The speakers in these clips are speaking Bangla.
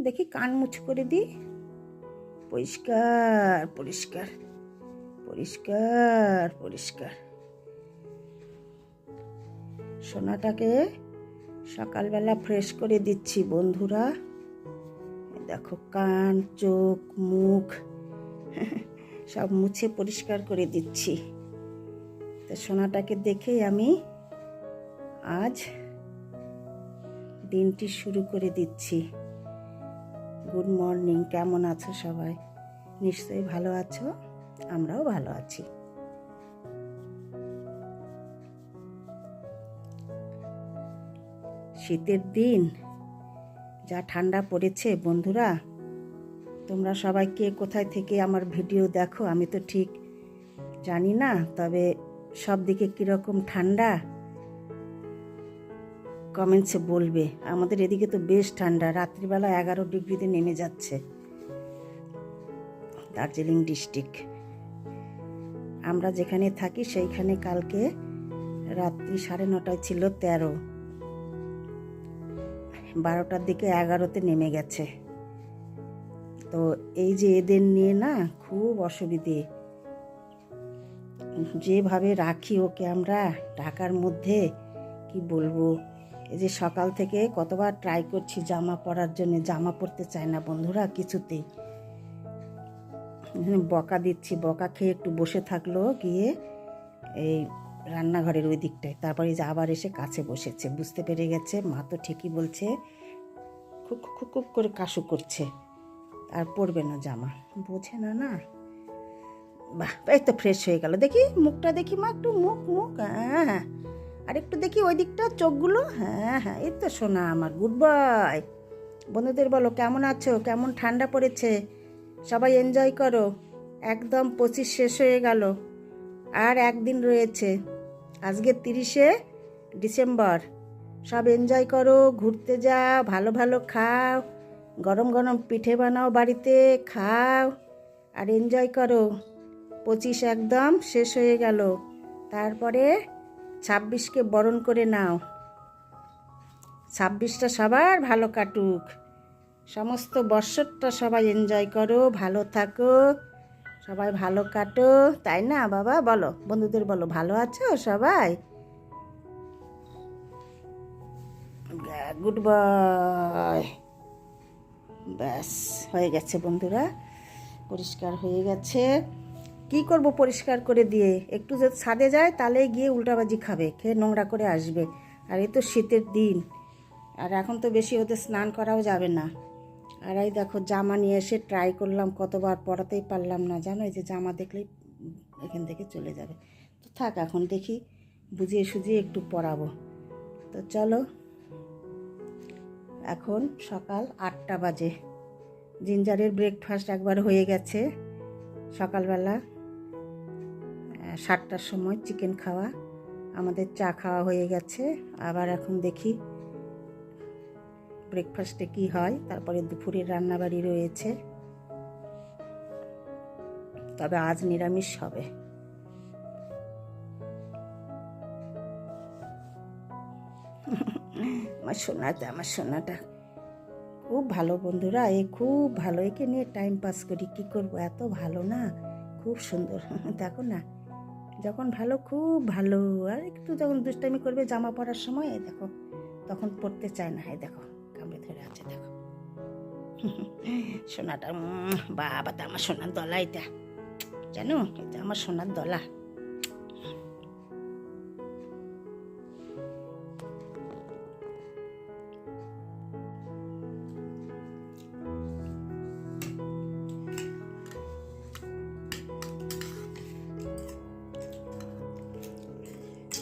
দেখি কান মুছ করে দিই। পরিষ্কার পরিষ্কার পরিষ্কার পরিষ্কার। সোনাটাকে সকালবেলা ফ্রেশ করে দিচ্ছি বন্ধুরা। দেখো কান, চোখ, মুখ, সব মুছে পরিষ্কার করে দিচ্ছি। তো সোনাটাকে দেখেই আমি আজ দিনটি শুরু করে দিচ্ছি। গুড মর্নিং কেমন আছো সবাই? নিশ্চয়ই ভালো আছো, আমরাও ভালো আছি। শীতের দিন, যা ঠান্ডা পড়েছে, বন্ধুরা, তোমরা সবাই কে কোথায় থেকে আমার ভিডিও দেখো? আমি তো ঠিক জানি না, তবে সব দিকে কীরকম ঠান্ডা? কমেন্টসে বলবে, আমাদের এদিকে তো বেশ ঠান্ডা, রাত্রিবেলা এগারো ডিগ্রিতে নেমে যাচ্ছে। দার্জিলিং ডিস্ট্রিক্ট। আমরা যেখানে থাকি সেইখানে কালকে রাত্রি সাড়ে নটায় ছিল তেরো। বারোটার দিকে এগারোতে নেমে গেছে। তো এই যে এদের নিয়ে না খুব অসুবিধে। যেভাবে রাখি ওকে আমরা, ঢাকার মধ্যে কি বলব? এই যে সকাল থেকে কতবার ট্রাই করছি জামা পরার জন্য, জামা পরতে চায় না বন্ধুরা কিছুতেই। বকা দিচ্ছি, বকা খেয়ে একটু বসে থাকল, গিয়ে এই রান্নাঘরের ওই দিকটায়। তারপরে যে আবার এসে কাছে বসেছে, বুঝতে পেরে গেছে, মা তো ঠিকই বলছে, খুব খুব খুব করে কাশু করছে, আর পরবে না জামা। বোঝে না না। বাহ, এই তো ফ্রেশ হয়ে গেল। দেখি মুখটা, দেখি মা, একটু মুখ মুখ হ্যাঁ। আর একটু দেখি ওই দিকটা, চোখগুলো? হ্যাঁ হ্যাঁ এই তো শোনা আমার গুড বয় বন্ধুদের বলো, কেমন আছো? কেমন ঠান্ডা পড়েছে? সবাই এনজয় করো। একদম পঁচিশ শেষ হয়ে গেল। আর একদিন রয়েছে, আজকে তিরিশে ডিসেম্বর। সব এনজয় করো, ঘুরতে যাও, ভালো ভালো খাও, গরম গরম পিঠে বানাও বাড়িতে, খাও, আর এনজয় করো। পঁচিশ একদম শেষ হয়ে গেল। তারপরে ছাব্বিশকে বরণ করে নাও। ছাব্বিশটা সবার ভালো কাটুক। সমস্ত বৎসরটা সবাই এনজয় করো, ভালো থাকো, সবাই ভালো কাটো। তাই না বাবা? বলো, বন্ধুদের বলো, ভালো আছো সবাই? গুড বয় ব্যাস, হয়ে গেছে বন্ধুরা। পরিষ্কার হয়ে গেছে। কি করব পরিষ্কার করে দিয়ে? একটু যদি ছাদে যায় তাহলে গিয়ে উল্টাবাজি খাবে, খেয়ে নোংরা করে আসবে। আর এই তো শীতের দিন। আর এখন তো বেশি ওদের স্নান করাও যাবে না। আর এই দেখো, জামা নিয়ে এসে ট্রাই করলাম, কতবার পরাতেই পারলাম না। জানো, এই যে জামা দেখলেই এখান থেকে চলে যাবে। তো থাক এখন দেখি, বুঝিয়ে সুঝিয়ে একটু পরাবো। তো চলো, এখন সকাল আটটা বাজে। জিঞ্জারের ব্রেকফাস্ট একবার হয়ে গেছে। সকালবেলা সাতটার সময় চিকেন খাওয়া। আমাদের চা খাওয়া হয়ে গেছে। আবার এখন দেখি ব্রেকফাস্টে কি হয়। তারপরে দুপুরের রান্নাবাড়ি রয়েছে। তবে আজ নিরামিষ হবে। আমার সোনাটা আমার সোনাটা। খুব ভালো বন্ধুরা এ খুব ভালো। একে নিয়ে টাইম পাস করি। কি করব? এত ভালো না? খুব সুন্দর। দেখো না। যখন ভালো, খুব ভালো। আর একটু যখন দুষ্টামি করবে জামা পরার সময় দেখো, তখন পড়তে চায় না। হ্যাঁ দেখো, কামড়ে ধরে আছে, দেখো। সোনাটা বাবা, তো আমার সোনার দলা এটা। জানো, এটা আমার সোনার দলা।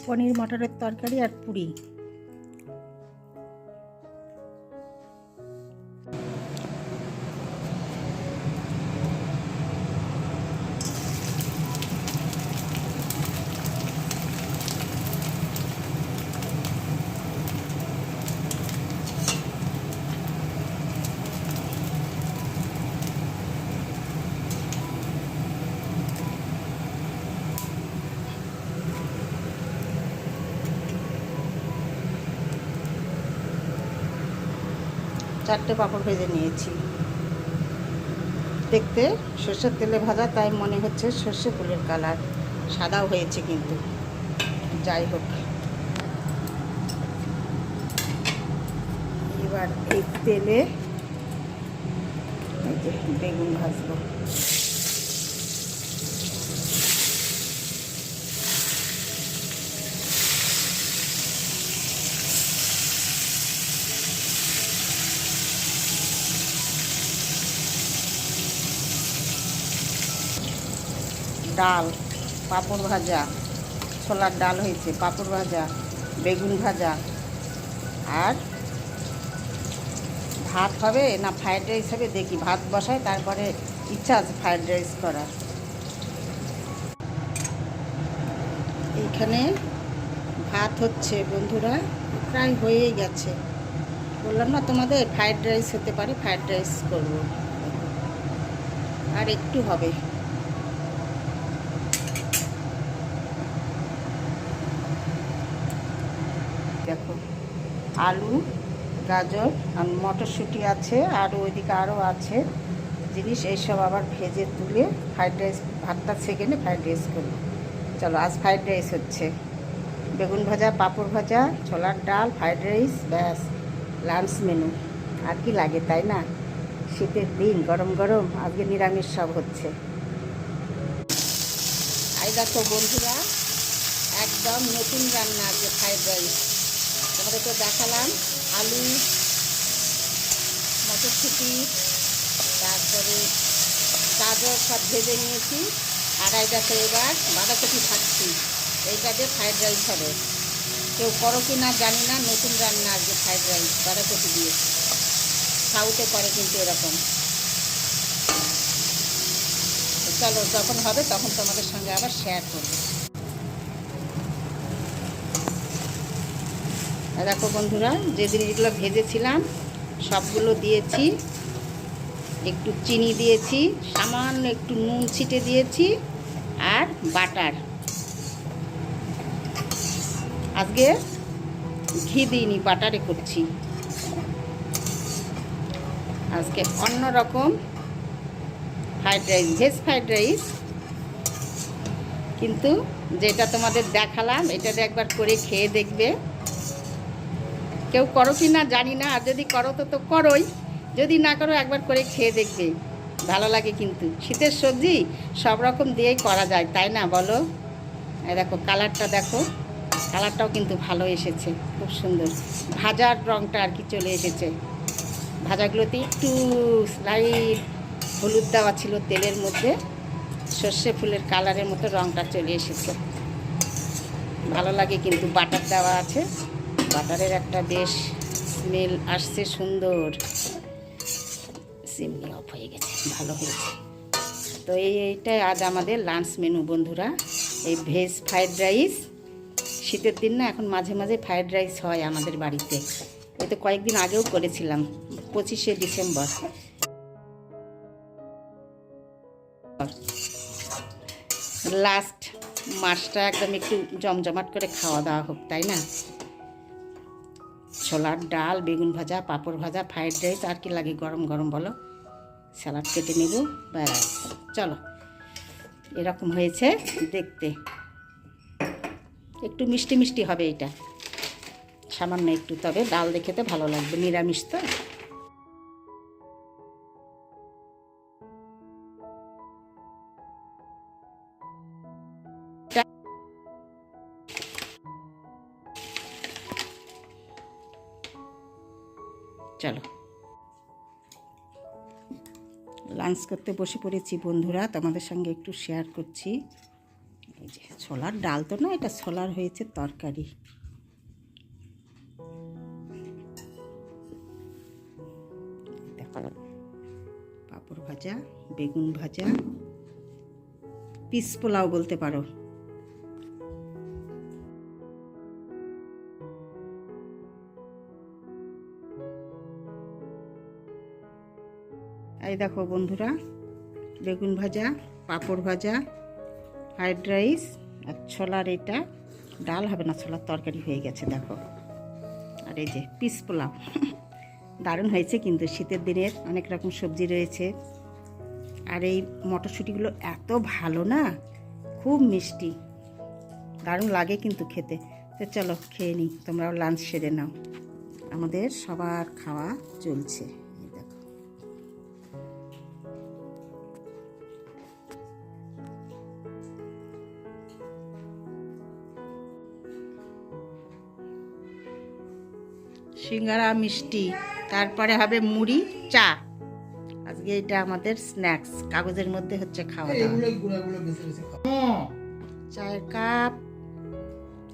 পনির মটরের তরকারি আর পুরি। চারটে পাঁপড় ভেজে নিয়েছি। দেখতে সর্ষের তেলে ভাজা, তাই মনে হচ্ছে সর্ষে ফুলের কালার। সাদাও হয়েছে কিন্তু। যাই হোক। এবার এই তেলে বেগুন ভাজবো। ডাল, পাঁপড় ভাজা, ছোলার ডাল হয়েছে, পাঁপড় ভাজা, বেগুন ভাজা। আর ভাত হবে না ফ্রায়েড রাইস হবে, দেখি ভাত বসায় তারপরে ইচ্ছা আছে ফ্রায়েড রাইস করার। এইখানে ভাত হচ্ছে বন্ধুরা, প্রায় হয়েই গেছে। বললাম না তোমাদের ফ্রায়েড রাইস হতে পারে ফ্রায়েড রাইস করব। আর একটু হবে দেখো আলু, গাজর আর মটরশুঁটি আছে, আর ওইদিকে আরও আছে জিনিস, এইসব আবার ভেজে তুলে ফ্রাইড রাইস ভাতটা সেকেন্ডে ফ্রাইড রাইস করব। চলো, আজ ফ্রাইড রাইস হচ্ছে। বেগুন ভাজা, পাঁপড় ভাজা, ছোলার ডাল ফ্রাইড রাইস ব্যাস লাঞ্চ মেনু আর কি লাগে, তাই না? শীতের দিন, গরম গরম, আজকে নিরামিষ সব হচ্ছে। আই দেখো বন্ধুরা, একদম নতুন রান্না আজকে ফ্রাইড রাইস তোমাদের তো দেখালাম আলু, মটরশুঁটি, তারপরে গাজর সব ভেজে নিয়েছি। এই এবার বাঁধাকপি ভাজছি। এইটা দিয়ে ফ্রাইড রাইস হবে। কেউ করো কি না জানি না, নতুন রান্না আজকে ফ্রাইড রাইস বাঁধাকপি দিয়ে। সাউথে করে কিন্তু এরকম। চলো যখন হবে তখন তোমাদের সঙ্গে আবার শেয়ার করব। দেখো বন্ধুরা, যে জিনিসগুলো ভেজেছিলাম, সবগুলো দিয়েছি। একটু চিনি দিয়েছি, সামান্য একটু নুন ছিটে দিয়েছি, আর বাটার। আজকে ঘি দিইনি, বাটারে করছি। আজকে অন্য রকম fried rice, veg fried rice. কিন্তু যেটা তোমাদের দেখালাম এটাতে একবার করে খেয়ে দেখবে। কেউ করো কি না জানি না, আর যদি করো তো তো করোই। যদি না করো একবার করে খেয়ে দেখবে। ভালো লাগে কিন্তু। শীতের সবজি সব রকম দিয়েই করা যায়, তাই না বলো? দেখো কালারটা দেখো। কালারটাও কিন্তু ভালো এসেছে, খুব সুন্দর। ভাজার রঙটা আর কি চলে এসেছে। ভাজাগুলোতে একটু স্লাইড হলুদ দেওয়া ছিল তেলের মধ্যে। সর্ষে ফুলের কালারের মতো রঙটা চলে এসেছে। ভালো লাগে কিন্তু বাটার দেওয়া আছে। বাটারের একটা বেশ স্মেল আসছে, সুন্দর। সিমনি অফ হয়ে গেছে, ভালো হয়েছে। তো এই এইটাই আজ আমাদের লাঞ্চ মেনু বন্ধুরা। এই ভেজ ফ্রাইড রাইস শীতের দিন না, এখন মাঝে মাঝে ফ্রাইড রাইস হয় আমাদের বাড়িতে। এই তো কয়েকদিন আগেও করেছিলাম, পঁচিশে ডিসেম্বর। লাস্ট মাসটা একদম একটু জমজমাট করে খাওয়া দাওয়া হোক, তাই না? ছোলার ডাল, বেগুন ভাজা, পাঁপড় ভাজা, ফ্রাইড রাইস, আর কি লাগে গরম গরম বলো? স্যালাড কেটে নেব, ব্যাস। চলো, এরকম হয়েছে দেখতে। একটু মিষ্টি মিষ্টি হবে এটা। সামান্য একটু, তবে ডাল দেখেতে ভালো লাগবে, নিরামিষ তো। চলো। লাঞ্চ করতে বসে পড়েছি বন্ধুরা, তোমাদের সঙ্গে একটু শেয়ার করছি। এই যে ছোলার ডাল তো না, এটা ছোলার হয়েছে তরকারি। পাঁপড় ভাজা, বেগুন ভাজা, পিস পোলাও বলতে পারো। এই দেখো বন্ধুরা, বেগুন ভাজা, পাঁপড় ভাজা, ফ্রাইড রাইস আর ছোলার এটা। ডাল হবে না, ছোলার তরকারি হয়ে গেছে, দেখো। আর এই যে পিস পোলাও, দারুণ হয়েছে কিন্তু শীতের দিনের অনেক রকম সবজি রয়েছে। আর এই মটরশুঁটিগুলো এত ভালো না, খুব মিষ্টি। দারুণ লাগে কিন্তু খেতে। তো চলো খেয়ে নিই, তোমরাও লাঞ্চ সেরে নাও। আমাদের সবার খাওয়া চলছে। সিঙ্গারা মিষ্টি তারপরে হবে মুড়ি চা। আজকে এটা আমাদের স্ন্যাক্স কাগজের মধ্যে হচ্ছে খাওয়া দাওয়া। চায়ের কাপ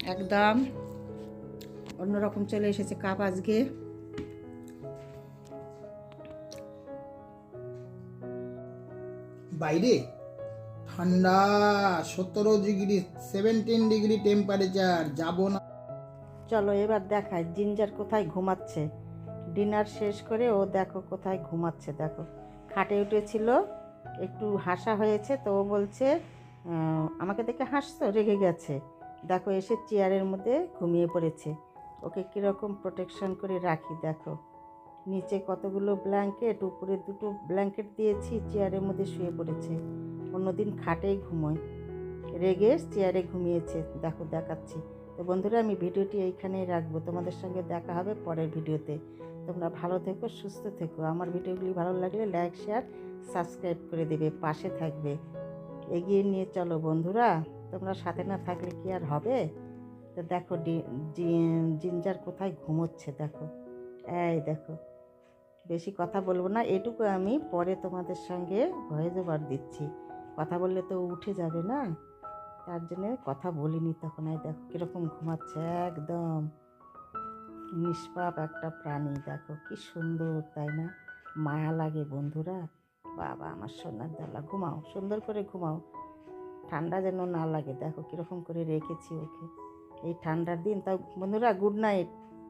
একদম। অন্যরকম চলে এসেছে কাপ আজকে। বাইরে? ঠান্ডা সতেরো ডিগ্রি সেভেন্টিন ডিগ্রি টেম্পারেচার যাব না। চলো এবার দেখায় জিঞ্জার কোথায় ঘুমাচ্ছে। ডিনার শেষ করে ও দেখো কোথায় ঘুমাচ্ছে, দেখো। খাটে উঠেছিল, একটু হাসা হয়েছে তো ও বলছে আমাকে দেখে হাসতো রেগে গেছে। দেখো এসে চেয়ারের মধ্যে ঘুমিয়ে পড়েছে। ওকে কীরকম প্রোটেকশন করে রাখি, দেখো। নিচে কতগুলো ব্ল্যাঙ্কেট উপরে দুটো ব্ল্যাঙ্কেট দিয়েছি, চেয়ারের মধ্যে শুয়ে পড়েছে। অন্যদিন খাটেই ঘুমোয়। রেগে চেয়ারে ঘুমিয়েছে, দেখো দেখাচ্ছি। তো বন্ধুরা, আমি ভিডিওটি এইখানেই রাখব। তোমাদের সঙ্গে দেখা হবে পরের ভিডিওতে। তোমরা ভালো থেকো, সুস্থ থেকো। আমার ভিডিওগুলি ভালো লাগলে লাইক, শেয়ার, সাবস্ক্রাইব করে দেবে, পাশে থাকবে। এগিয়ে নিয়ে চলো বন্ধুরা। তোমরা সাথে না থাকলে কি আর হবে? তো দেখো জিঞ্জার কোথায় ঘুমোচ্ছে দেখো। এই দেখো, বেশি কথা বলব না, এটুকু আমি পরে তোমাদের সঙ্গে ওভার দিচ্ছি। কথা বললে তো উঠে যাবে না? তার জন্য কথা বলিনি তখন, এই দেখো কীরকম ঘুমাচ্ছে একদম। নিষ্পাপ একটা প্রাণী, দেখো কি সুন্দর, তাই না? মায়া লাগে বন্ধুরা। বাবা, আমার সোনার দালা, ঘুমাও, সুন্দর করে ঘুমাও। ঠান্ডা যেন না লাগে, দেখো কীরকম করে রেখেছি ওকে। এই ঠান্ডার দিন, তাও বন্ধুরা গুড নাইট